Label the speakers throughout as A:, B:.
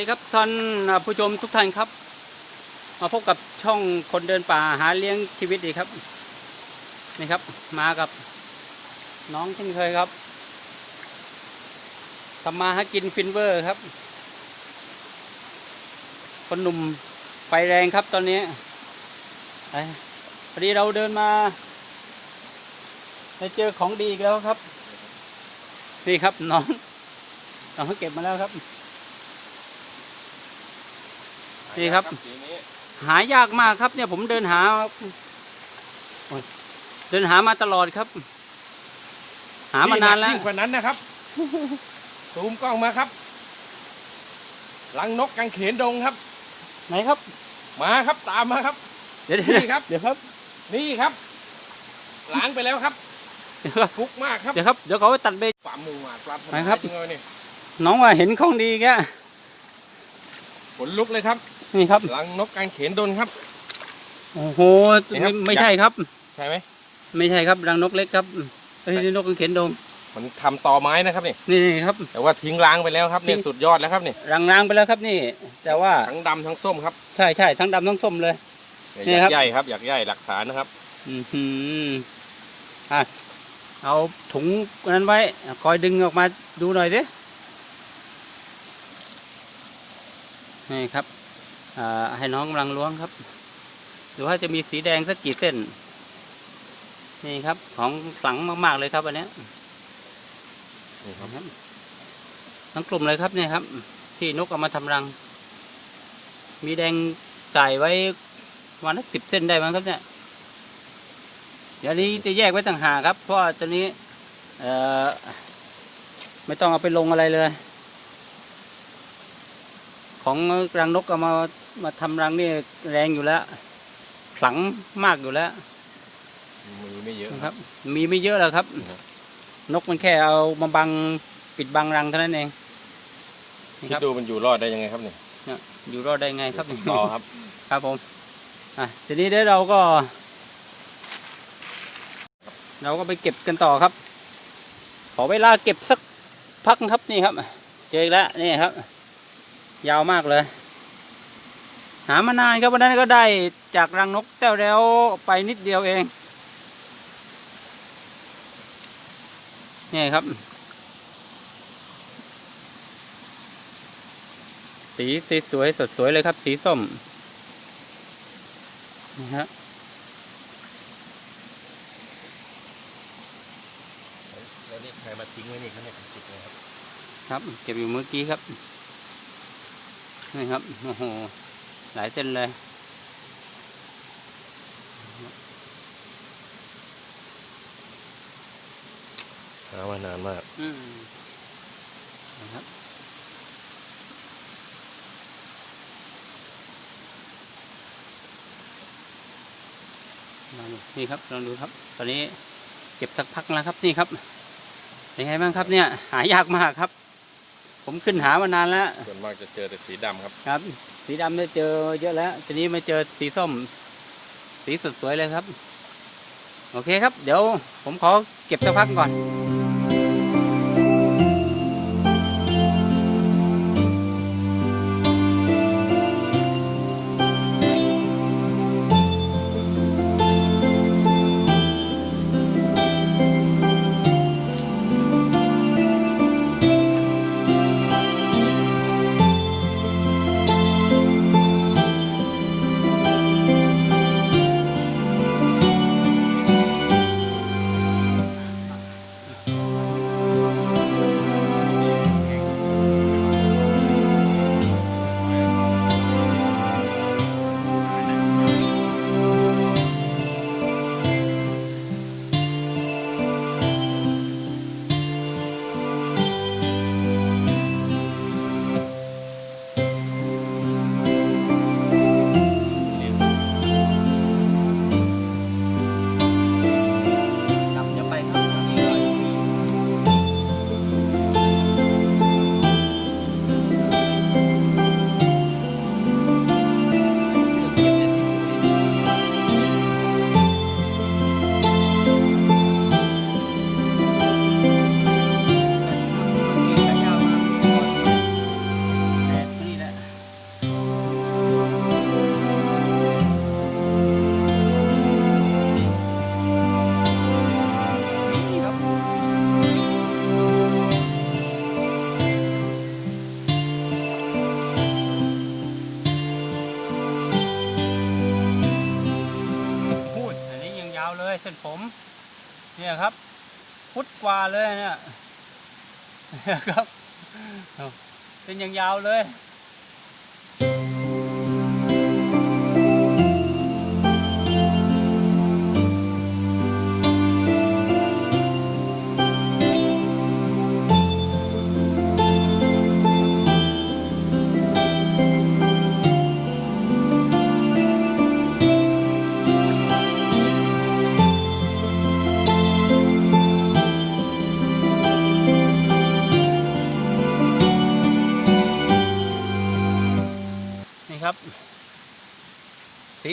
A: สวัสดีครับท่านผู้ชมทุกท่านครับ มาพบกับช่องคนเดินป่าหาเลี้ยงชีวิตดีครับนี่ครับ มากับน้องเช่นเคยครับทำมาหากินฟินเวอร์ครับ คนหนุ่มไฟแรงครับตอนนี้พอดีเราเดินมาได้เจอของดีอีกแล้วครับ นี่ครับน้องน้องเขาเก็บมาแล้วครับ นี่ครับ
B: สีนี้
A: หายากมากครับเนี่ยผมเดินหาโอ้ยเดินหามาตลอดครับ หามานานแล้ว
B: ยิ่งกว่านั้นนะครับ ซูมกล้องมาครับลังนกกังเขนดงครับ
A: ไหนครับ
B: มาครับตามมาครับ
A: เดี๋ยว
B: นี่ครับ
A: เดี๋ยวครับ
B: นี่ครับล้างไปแล้วครับ
A: เดี๋ยวครับ
B: ฟุกมากครับ
A: เดี๋ยวครับเดี๋ยวเขาไปตัดเบรก
B: ฝ่ามือมาปรับ
A: ไหนครับ
B: จริงเลยนี่
A: น้องว่าเห็นของดีแก
B: ขนลุกเลยครับ
A: นี่ครับ
B: ลังนกกังเขนดงครับ
A: โอ้โห
B: นี่ครั
A: ไม่
B: บ
A: ไม่ใช่ครับ
B: ใช่ไหม
A: ไม่ใช่ครับรังนกเล็กครับเอ้ยนี่นกกังเขนดง
B: มันทำต่อไม้นะครับนี่
A: นี่นี่ครับ
B: แต่ว่าทิ้งล้างไปแล้วครับเนี่ย
A: ทิ้ง
B: สุดยอดแล้วครับนี่
A: รังร้างไปแล้วครับนี่ แต่ว่า
B: ทั้งดำทั้งส้มครับ
A: ใช่ใช่ทั้งดำทั้งส้มเลย
B: อ
A: นี่
B: ยา
A: ครับ
B: กใหญ่ครับอยากใหญ่หลักฐานนะครับ
A: อือหืออะเอาถุงนั้นไว้ คอยดึงออกมาดูหน่อยดิ นี่ครับอ่าให้น้องกำลังล้วงครับดูว่าจะมีสีแดงสักกี่เส้น นี่ครับ ของขลังมาก ๆ เลยครับอันเนี้ย
B: นี่ครับ
A: ครับทั้งกลุ่มเลยครับเนี่ยครับ ที่นกเอามาทำรัง มีแดงใส่ไว้วันละสิบเส้นได้มั้งครับเนี่ยเดี๋ยวนี้จะแยกไว้ต่างหากครับ เพราะว่าตัวนี้ เอ่อ ไม่ต้องเอาไปลงอะไรเลย ของรังนกเอามามาทำรังนี่แรงอยู่แล้วขลังมากอยู่แล้ว
B: มีไม่เยอะ
A: นะ
B: ค
A: ครับรับ มีไม่เยอะแล้วครับ
B: ครับ
A: นกมันแค่เอามาบังปิดบังรังเท่านั้นเองนี่
B: คิ
A: ค
B: ด
A: รับ
B: ดูมันอยู่รอดได้ยังไงครับเนี่ย
A: อยู่รอดได้ไงครับ
B: ต่อครับ
A: ครับผมอะทีนี้เดี๋ยวเราก็ เราก็ไปเก็บกันต่อครับ ขอเวลาเก็บสักพักครับนี่ครับ เจออีกแล้วนี่ครับ ยาวมากเลย หามานานครับวันนั้นก็ได้จากรังนกแต้วแล้วไปนิดเดียวเองนี่ครับ สีสีสวยสดสวยเลยครับ สีส้มนี่ฮะ
B: แล้วนี่ใครมาทิ้งไว้นี่เขาเนี่ยติดเลยครับ
A: ครับ เก็บอยู่เมื่อกี้ครับ นี่ครับ โอ้โห หลายเส้นเลย
B: หามานานมาก
A: อืมนะครับลองดูนี่ครับ ลองดูครับ ตอนนี้เก็บสักพักแล้วครับ นี่ครับ เป็นไงบ้างครับเนี่ย หายากมากครับ ผมขึ้นหามานานแล้ว
B: ส่วนมากจะเจอแต่สีดำครับ
A: ครับ สีดำได้เจอเยอะแล้วทีนี้มาเจอสีส้ม สีสดสวยเลยครับ โอเคครับ เดี๋ยวผมขอเก็บสักพักก่อน เส้นผม เนี่ยครับ ฟุตกว่าเลยเนี่ยเนี่ยครับเอาเป็นอย่างยาวเลย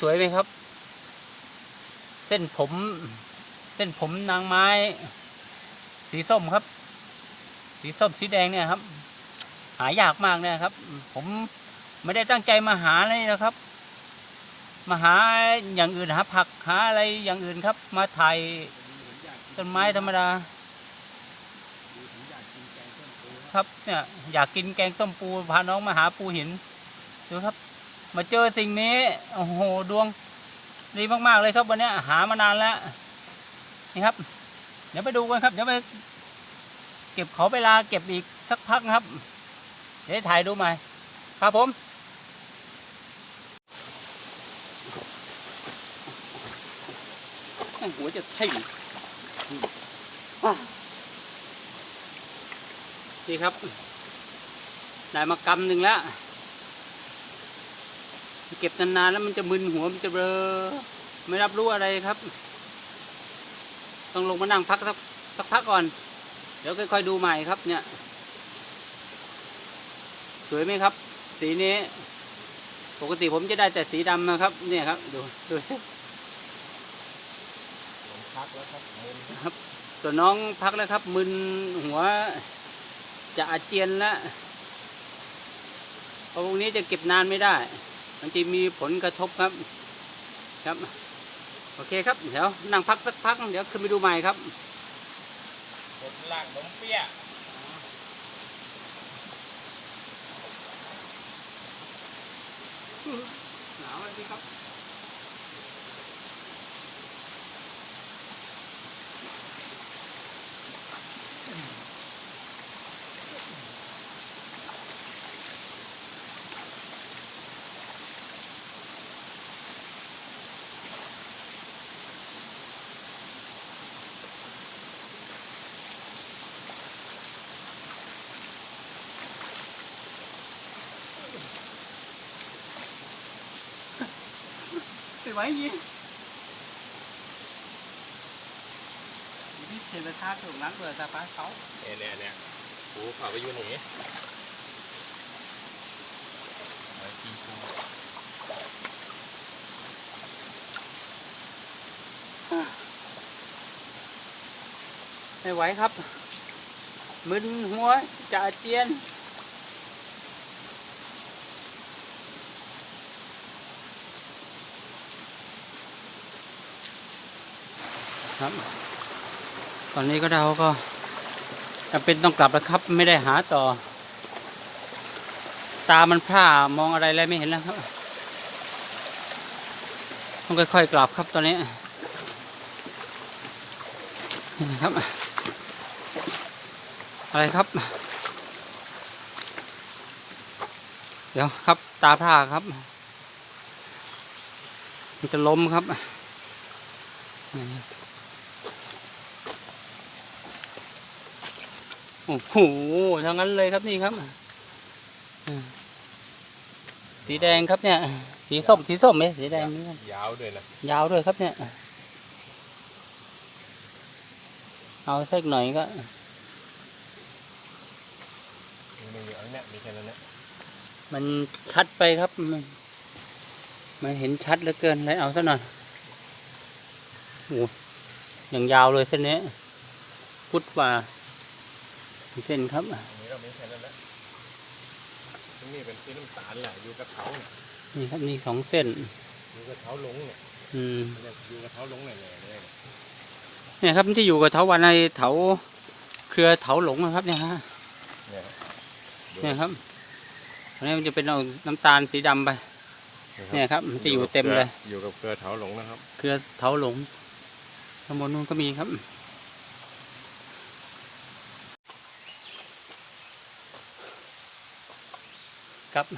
A: สวยไหมครับ เส้นผม เส้นผมนางไม้ สีส้มครับ สีส้มสีแดงเนี่ยครับ หายากมากเนี่ยครับ ผมไม่ได้ตั้งใจมาหาเลยนะครับ มาหาอย่างอื่นหาผักหาอะไรอย่างอื่นครับ มาถ่ายต้นไม้ธรรมดาครับเนี่ยอยากกินแกงส้มปูพาน้องมาหาปูหินดูครับ มาเจอสิ่งนี้โอ้โหดวงดีมากๆเลยครับวันเนี้ยหามานานแล้วนี่ครับ เดี๋ยวไปดูกันครับเดี๋ยวไปเก็บเขาเวลาเก็บอีกสักพักนะครับ เดี๋ยวถ่ายดูใหม่ครับผมหัวจะทิ่มอะนี่ครับ ได้มากำหนึ่งแล้ว เก็บนานๆแล้วมันจะมึนหัวมันจะเบลอไม่รับรู้อะไรครับ ต้องลงมานั่งพักสักสักพักก่อน เดี๋ยวค่อยๆดูใหม่ครับ เนี่ย สวยไหมครับ สีนี้ ปกติผมจะได้แต่สีดำนะครับ เนี่ยครับ ดูดู
B: ผมพักแล้วครับมุน
A: ตัวน้องพักแล้วครับ มึนหัว จะอาเจียนแล้วเพราะพวกนี้จะเก็บนานไม่ได้ มันจะมีผลกระทบครับ ครับ โอเคครับ เดี๋ยวนั่งพักสักพัก เดี๋ยวขึ้นไปดูใหม่ครับ
B: กดลากนมเปี้ย
A: หนาวเลยครับ ไม่ไหวยิงนี่เทนท่าถูกล้างเบอร์ตาป้าเขา
B: เนี่ยเนี่ยเนี่ยปูเผาไปอยู่หนีไว้กินปู
A: ไม่ไหวครับ มึนหัวจะอาเจียน ครับ ตอนนี้ก็เราก็จำเป็นต้องกลับแล้วครับ ไม่ได้หาต่อ ตามันพร่ามองอะไรอะไรไม่เห็นแล้วครับ ต้องค่อยๆกลับครับตอนนี้นี่นะครับ อะไรครับ เดี๋ยวครับ ตาพร่าครับ มันจะล้มครับ โอ้โหทั้งนั้นเลยครับนี่ครับอ่าสีแดงครับเนี่ย สีส้มสีส้มไหมสีแดงนี่
B: ยาวด้วยนะ
A: ยาวด้วยครับเนี่ย เอาสักหน่อยก็
B: มีเอาเนี่ยมีแค่นั้นนะ
A: มันชัดไปครับมันมันเห็นชัดเหลือเกินเลยเอาซะหน่อยโอ้อย่างยาวเลยเส้นนี้ฟุตกว่า เส้นครับ
B: อันนี้เรามีแค่นั้นนะนี่เป็นสีน้ำตาลแหละอยู่กระเท้าเนี่ย
A: นี่ครับนี่สองเส้น
B: อยู่กระเท้าหลงเนี่ย
A: อืม
B: เนี่ยอยู่กระเท้าหลงเนี่ยเนี่ยเนี่ย
A: เนี่ยครับที่อยู่กับเถาวันในเถาเครือเถาหลงนะครับเนี่ยฮะ
B: เนี่ยดู
A: เนี่ยครับอันนี้มันจะเป็นเอาน้ำตาลสีดำไป เนี่ยครับ มันจะอยู่เต็มเลย
B: อยู่กับเครือเท้าหลงนะครับ
A: เครือเถาหลงข้างบนนู้นก็มีครับ ครับ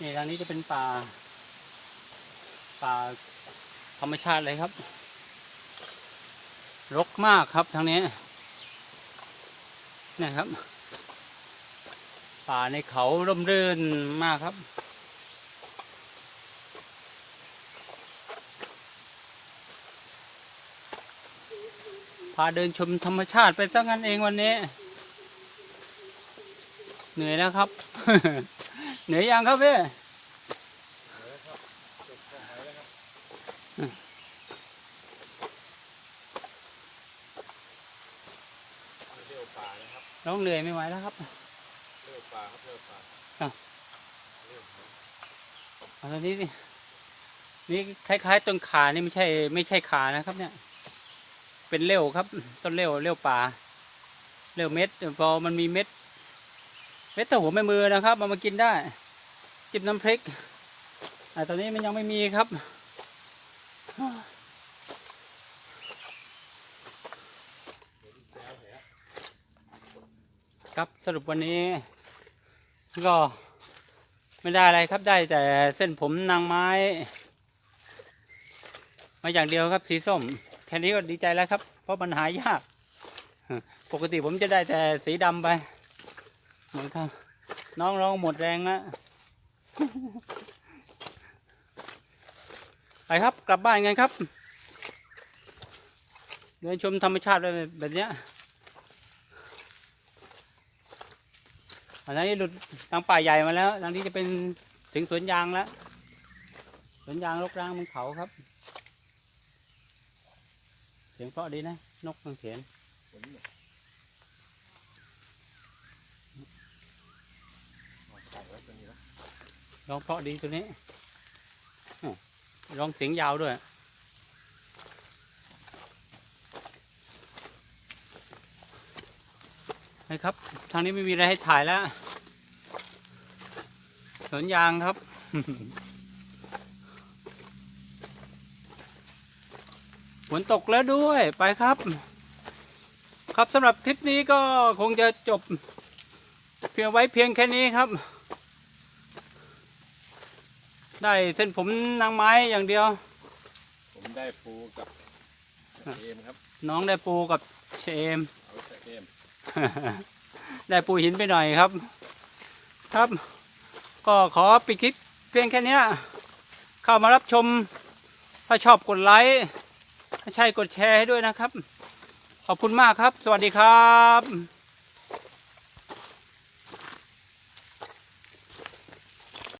A: นี่ทางนี้จะเป็นป่า ป่าธรรมชาติเลยครับ รกมากครับทางนี้นี่ครับ ป่าในเขาร่มรื่นมากครับพาเดินชมธรรมชาติไปตั้งนั้นเองวันนี้ เหนื่อยแล้วครับ เหนื่อยยังครับพี่
B: เลี้ยวป่านะครับ
A: น้องเหนื่อยไม่ไหวแล้วครับ
B: เลี้ยวป่าครับเลี้ยวป่า
A: อ้าว
B: เลี้ยวป่า
A: เอาตอนนี้สินี่คล้ายๆต้นขานี่ไม่ใช่ไม่ใช่ขานะครับ เนี่ย เป็นเลี้ยวครับ ต้นเลี้ยวเลี้ยวป่าเลี้ยวเม็ดพอมันมีเม็ด เม็ดเท่าหัวแม่มือนะครับเอามากินได้ จิ้มน้ำพริกอ่ตอนนี้มันยังไม่มีครับ ครับสรุปวันนี้ ก็ไม่ได้อะไรครับได้แต่เส้นผมนางไม้ มาอย่างเดียวครับสีส้มแค่นี้ก็ดีใจแล้วครับ เพราะมันหายาก ปกติผมจะได้แต่สีดำไป หมือนครับ น้องร้องหมดแรงแล้วไปครับกลับบ้านกันครับเดินชมธรรมชาติแบบเนี้ยอันนี้หลุดทางป่าใหญ่มาแล้วทางนี้จะเป็นถึงสวนยางแล้วสวนยางรกร้างบนเขาครับ เสียงเพราะดีนะ นกมันเสียง
B: ฝนยเอาใส่ไว้ตรงนี้นะ
A: ร้องเพราะดีตัวนี้ร้องเสียงยาวด้วย นะครับ ทางนี้ไม่มีอะไรให้ถ่ายแล้วสวนยางครับฝนตกแล้วด้วยไปครับ ครับสำหรับคลิปนี้ก็คงจะจบ เพียงไว้เพียงแค่นี้ครับ ได้เส้นผมนางไม้อย่างเดียว
B: ผมได้ปูกับเอมครับ
A: น้องได้ปูกับเชม
B: เอาแต่เอม
A: ได้ปูหินไปหน่อยครับ ครับ ก็ขอปิดคลิปเพียงแค่เนี้ย เข้ามารับชม ถ้าชอบกดไลค์ถ้าใช่กดแชร์ให้ด้วยนะครับ ขอบคุณมากครับ สวัสดีครับ